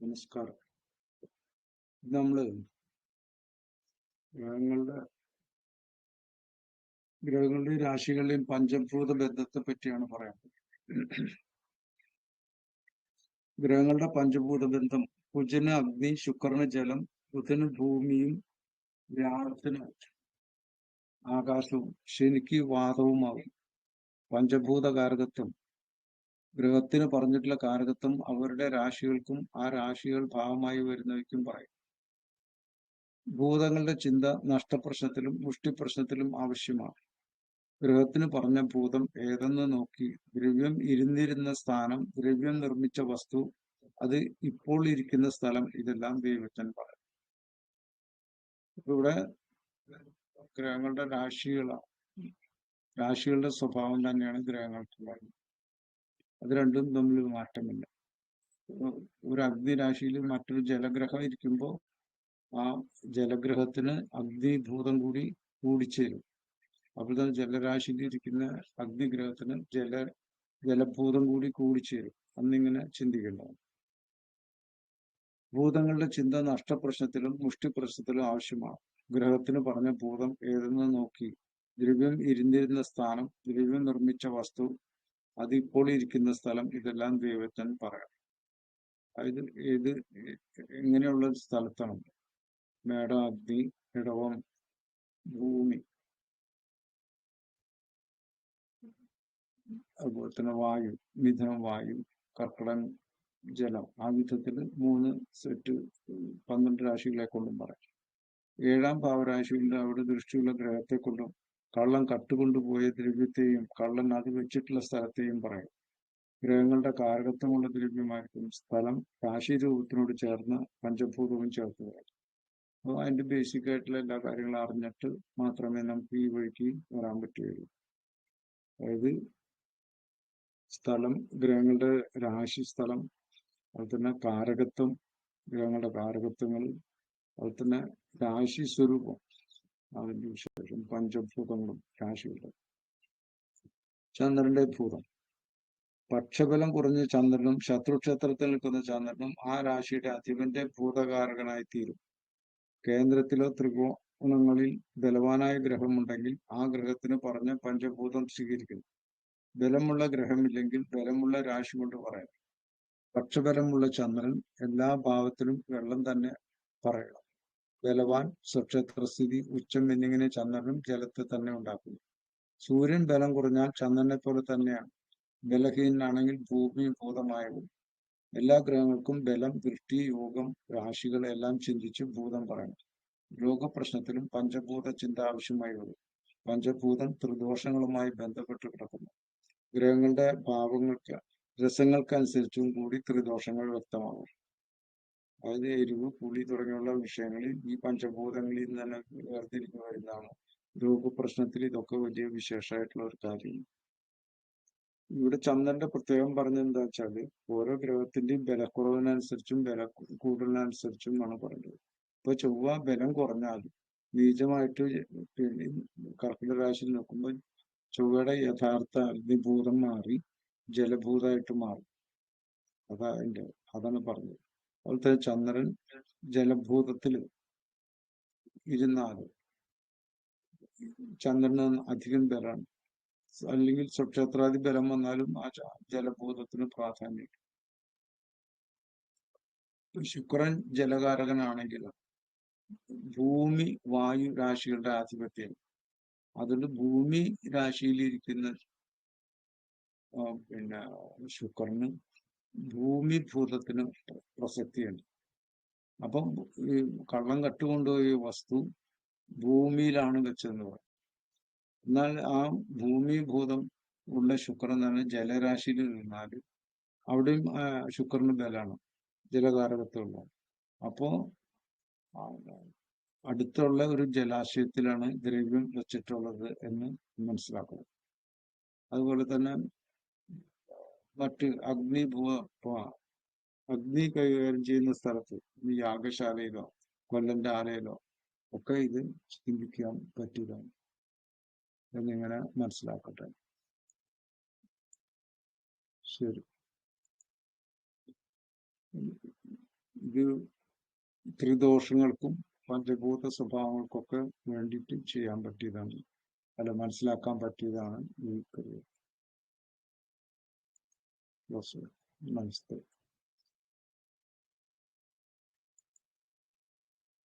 നമസ്കാരം. നമ്മൾ ഗ്രഹങ്ങളുടെ ഗ്രഹങ്ങളുടെയും രാശികളുടെയും പഞ്ചഭൂത ബന്ധത്തെ പറ്റിയാണ് പറയാൻ ഗ്രഹങ്ങളുടെ പഞ്ചഭൂത ബന്ധം കുജന് അഗ്നി ശുക്രന് ജലം ബുധന് ഭൂമിയും വ്യാഴത്തിന് ആകാശവും ശനിക്ക് വാദവുമാവും. പഞ്ചഭൂത കാരകത്വം ഗ്രഹത്തിന് പറഞ്ഞിട്ടുള്ള കാരകത്വം അവരുടെ രാശികൾക്കും ആ രാശികൾ ഭാവമായി വരുന്നവയ്ക്കും പറയും. ഭൂതങ്ങളുടെ ചിന്ത നഷ്ടപ്രശ്നത്തിലും മുഷ്ടിപ്രശ്നത്തിലും ആവശ്യമാണ്. ഗ്രഹത്തിന് പറഞ്ഞ ഭൂതം ഏതെന്ന് നോക്കി ദ്രവ്യം ഇരുന്നിരുന്ന സ്ഥാനം ദ്രവ്യം നിർമ്മിച്ച വസ്തു അത് ഇപ്പോൾ ഇരിക്കുന്ന സ്ഥലം ഇതെല്ലാം ദൈവച്ചൻ പറയും. ഇവിടെ ഗ്രഹങ്ങളുടെ രാശികളാണ്. രാശികളുടെ സ്വഭാവം തന്നെയാണ് ഗ്രഹങ്ങൾക്കുള്ളത്. അത് രണ്ടും തമ്മിൽ മാറ്റമില്ല ഒരു അഗ്നിരാശിയിൽ മറ്റൊരു ജലഗ്രഹം ഇരിക്കുമ്പോൾ ആ ജലഗ്രഹത്തിന് അഗ്നിഭൂതം കൂടി കൂടിച്ചേരും. അപ്പോൾ തന്നെ ജലരാശിയിൽ ഇരിക്കുന്ന അഗ്നിഗ്രഹത്തിന് ജല ജലഭൂതം കൂടി കൂടിച്ചേരും. അന്നിങ്ങനെ ചിന്തിക്കേണ്ടതാണ്. ഭൂതങ്ങളുടെ ചിന്ത നഷ്ടപ്രശ്നത്തിലും മുഷ്ടിപ്രശ്നത്തിലും ആവശ്യമാണ്. ഗ്രഹത്തിന് പറഞ്ഞ ഭൂതം ഏതെന്ന് നോക്കി. ദ്രവ്യം ഇരുന്നിരുന്ന സ്ഥാനം ദ്രവ്യം നിർമ്മിച്ച വസ്തു അതിപ്പോൾ ഇരിക്കുന്ന സ്ഥലം ഇതെല്ലാം ദൈവത്തൻ പറയാം അതായത് ഏത് ഇങ്ങനെയുള്ള സ്ഥലത്താണ് മേട അഗ്നി ഇടവം ഭൂമി. അതുപോലെ തന്നെ വായു മിഥുനം വായു കർക്കിടൻ ജലം. ആ വിധത്തിൽ മൂന്ന് സെറ്റ് പന്ത്രണ്ട് രാശികളെ കൊണ്ടും പറയാം. ഏഴാം ഭാവരാശിയുടെ അവിടെ ദൃഷ്ടിയുള്ള ഗ്രഹത്തെ കൊണ്ടും കള്ളൻ കട്ടുകൊണ്ടുപോയ ദ്രവ്യത്തെയും കള്ളൻ അത് വെച്ചിട്ടുള്ള സ്ഥലത്തെയും പറയും. ഗ്രഹങ്ങളുടെ കാരകത്വമുള്ള ദ്രവ്യമായിരിക്കും സ്ഥലം. രാശി രൂപത്തിനോട് ചേർന്ന് പഞ്ചഭൂതവും ചേർത്ത് പറയും. അപ്പോൾ അതിന്റെ ബേസിക് ആയിട്ടുള്ള എല്ലാ കാര്യങ്ങളും അറിഞ്ഞിട്ട് മാത്രമേ നമുക്ക് ഈ വഴിക്ക് വരാൻ പറ്റുകയുള്ളൂ. അതായത് സ്ഥലം ഗ്രഹങ്ങളുടെ രാശി സ്ഥലം അതുപോലെ തന്നെ കാരകത്വം ഗ്രഹങ്ങളുടെ കാരകത്വങ്ങൾ അതുപോലെ തന്നെ രാശി സ്വരൂപം. അതിന്റെ വിശേഷം പഞ്ചഭൂതങ്ങളും രാശികളും ചന്ദ്രന്റെ ഭൂതം. പക്ഷബലം കുറഞ്ഞ ചന്ദ്രനും ശത്രുക്ഷേത്രത്തിൽ നിൽക്കുന്ന ചന്ദ്രനും ആ രാശിയുടെ അധിപന്റെ ഭൂതകാരകനായി തീരും. കേന്ദ്രത്തിലോ ത്രികോണങ്ങളിൽ ബലവാനായ ഗ്രഹമുണ്ടെങ്കിൽ ആ ഗ്രഹത്തിന് പറഞ്ഞ പഞ്ചഭൂതം സ്വീകരിക്കുന്നു. ബലമുള്ള ഗ്രഹമില്ലെങ്കിൽ ബലമുള്ള രാശി കൊണ്ട് പറയാം. പക്ഷബലമുള്ള ചന്ദ്രൻ എല്ലാ ഭാവത്തിലും വെള്ളം തന്നെ പറയണം ബലവാൻ സ്വക്ഷേത്രസ്ഥിതി ഉച്ചം എന്നിങ്ങനെ ചന്ദ്രനും ജലത്തെ തന്നെ ഉണ്ടാക്കുന്നു. സൂര്യൻ ബലം കുറഞ്ഞാൽ ചന്ദ്രനെ പോലെ തന്നെയാണ്. ബലഹീനാണെങ്കിൽ ഭൂമി ഭൂതമായവും. എല്ലാ ഗ്രഹങ്ങൾക്കും ബലം ദൃഷ്ടി യോഗം രാശികൾ എല്ലാം ചിന്തിച്ച് ഭൂതം പറയണം. രോഗപ്രശ്നത്തിലും പഞ്ചഭൂത ചിന്ത ആവശ്യമായി വരും. പഞ്ചഭൂതം ത്രിദോഷങ്ങളുമായി ബന്ധപ്പെട്ട് കിടക്കുന്നു. ഗ്രഹങ്ങളുടെ ഭാവങ്ങൾക്ക് രസങ്ങൾക്കനുസരിച്ചും കൂടി ത്രിദോഷങ്ങൾ വ്യക്തമാകും. അതായത് എരിവ് പുളി തുടങ്ങിയുള്ള വിഷയങ്ങളിൽ ഈ പഞ്ചഭൂതങ്ങളിൽ നിന്ന് തന്നെ വേർതിരിഞ്ഞു വരുന്നതാണ് രോഗപ്രശ്നത്തിൽ ഇതൊക്കെ വലിയ വിശേഷമായിട്ടുള്ള ഒരു കാര്യമാണ് ഇവിടെ ചന്ദ്രന്റെ പ്രത്യേകം പറഞ്ഞത് എന്താ വെച്ചാൽ ഓരോ ഗ്രഹത്തിന്റെയും ബലക്കുറവിനനുസരിച്ചും ബല കൂടുതലിനനുസരിച്ചും ആണ് പറയുന്നത്. ഇപ്പൊ ചൊവ്വ ബലം കുറഞ്ഞാൽ നീചമായിട്ട് കർക്കിടക രാശിയിൽ നോക്കുമ്പോൾ ചൊവ്വയുടെ യഥാർത്ഥ അഗ്നിഭൂതം മാറി ജലഭൂതമായിട്ട് മാറും. അതാ അതിന്റെ അതാണ് പറഞ്ഞത്. അതുപോലെ ചന്ദ്രൻ ജലഭൂതത്തിൽ ഇരുന്നാൽ ചന്ദ്രന് അധികം ബലമാണ്. അല്ലെങ്കിൽ സ്വക്ഷേത്രാദി ബലം വന്നാലും ആ ജലഭൂതത്തിന് പ്രാധാന്യം. ശുക്രൻ ജലകാരകനാണെങ്കിൽ ഭൂമി വായു രാശികളുടെ ആധിപത്യം. അതുകൊണ്ട് ഭൂമി രാശിയിലിരിക്കുന്ന പിന്നെ ശുക്രന് ഭൂമി ഭൂതത്തിന് പ്രസക്തിയുണ്ട്. അപ്പം ഈ കള്ളം കട്ടുകൊണ്ടുപോയ വസ്തു ഭൂമിയിലാണ് വെച്ചതെന്ന് പറയും. എന്നാൽ ആ ഭൂമി ഭൂതം ഉള്ള ശുക്രൻ തന്നെ ജലരാശിയിൽ നിന്നാൽ അവിടെയും ശുക്രന് ബലാണ് ജലകാരകത്വമുള്ളത് അപ്പോ അടുത്തുള്ള ഒരു ജലാശയത്തിലാണ് ദ്രവ്യം വെച്ചിട്ടുള്ളത് എന്ന് മനസ്സിലാക്കുന്നത് അതുപോലെ തന്നെ മറ്റ് അഗ്നി ഭൂ അഗ്നി കൈകാര്യം ചെയ്യുന്ന സ്ഥലത്ത് യാഗശാലയിലോ കൊല്ലന്റെ ആലയിലോ ഒക്കെ ഇത് ചിന്തിക്കാൻ പറ്റുക എന്നിങ്ങനെ മനസ്സിലാക്കട്ടെ. ശരി. ഇത് ത്രിദോഷങ്ങൾക്കും പഞ്ചഭൂത സ്വഭാവങ്ങൾക്കൊക്കെ വേണ്ടിയിട്ട് ചെയ്യാൻ പറ്റിയതാണ്. അല്ല മനസ്സിലാക്കാൻ പറ്റിയതാണ് ഈ ക്രിയ 要するに何して